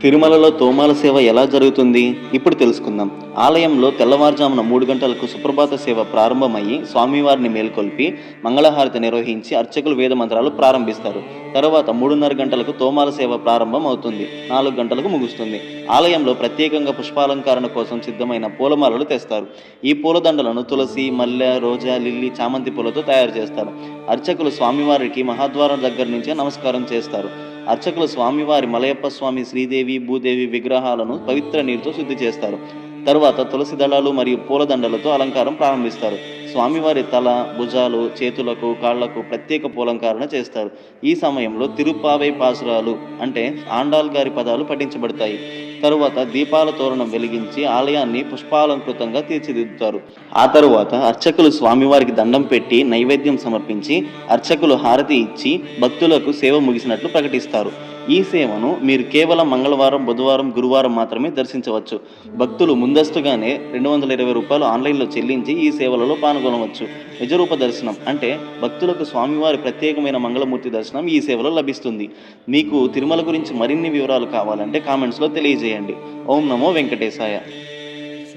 తిరుమలలో తోమాల సేవ ఎలా జరుగుతుంది? ఇప్పుడు తెలుసుకుందాం. ఆలయంలో తెల్లవారుజామున మూడు గంటలకు సుప్రభాత సేవ ప్రారంభమయ్యి స్వామివారిని మేల్కొల్పి మంగళహారతి నిర్వహించి అర్చకులు వేద మంత్రాలు ప్రారంభిస్తారు. తర్వాత మూడున్నర గంటలకు తోమాల సేవ ప్రారంభం అవుతుంది. నాలుగు గంటలకు ముగుస్తుంది. ఆలయంలో ప్రత్యేకంగా పుష్పాలంకరణ కోసం సిద్ధమైన పూలమాలలు తెస్తారు. ఈ పూలదండలను తులసి మల్లె రోజా లిల్లీ చామంతి పూలతో తయారు చేస్తారు. అర్చకులు స్వామివారికి మహాద్వారం దగ్గర నుంచే నమస్కారం చేస్తారు. అర్చకులు స్వామివారి మలయప్ప స్వామి శ్రీదేవి భూదేవి విగ్రహాలను పవిత్ర నీరుతో శుద్ధి చేస్తారు. తరువాత తులసి దళాలు మరియు పూలదండలతో అలంకారం ప్రారంభిస్తారు. స్వామివారి తల భుజాలు చేతులకు కాళ్ళకు ప్రత్యేక పూలంకరణ చేస్తారు. ఈ సమయంలో తిరుపావై పాసురాలు అంటే ఆండాల్ గారి పదాలు పఠించబడతాయి. తరువాత దీపాల తోరణం వెలిగించి ఆలయాన్ని పుష్పాలంకృతంగా తీర్చిదిద్దుతారు. ఆ తరువాత అర్చకులు స్వామివారికి దండం పెట్టి నైవేద్యం సమర్పించి అర్చకులు హారతి ఇచ్చి భక్తులకు సేవ ముగిసినట్లు ప్రకటిస్తారు. ఈ సేవను మీరు కేవలం మంగళవారం బుధవారం గురువారం మాత్రమే దర్శించవచ్చు. భక్తులు ముందస్తుగానే రెండు వందల ఇరవై రూపాయలు ఆన్లైన్లో చెల్లించి ఈ సేవలలో పాల్గొనవచ్చు. నిజరూప దర్శనం అంటే భక్తులకు స్వామివారి ప్రత్యేకమైన మంగళమూర్తి దర్శనం ఈ సేవలో లభిస్తుంది. మీకు తిరుమల గురించి మరిన్ని వివరాలు కావాలంటే కామెంట్స్లో తెలియజేయండి. ఓం నమో వెంకటేశాయ.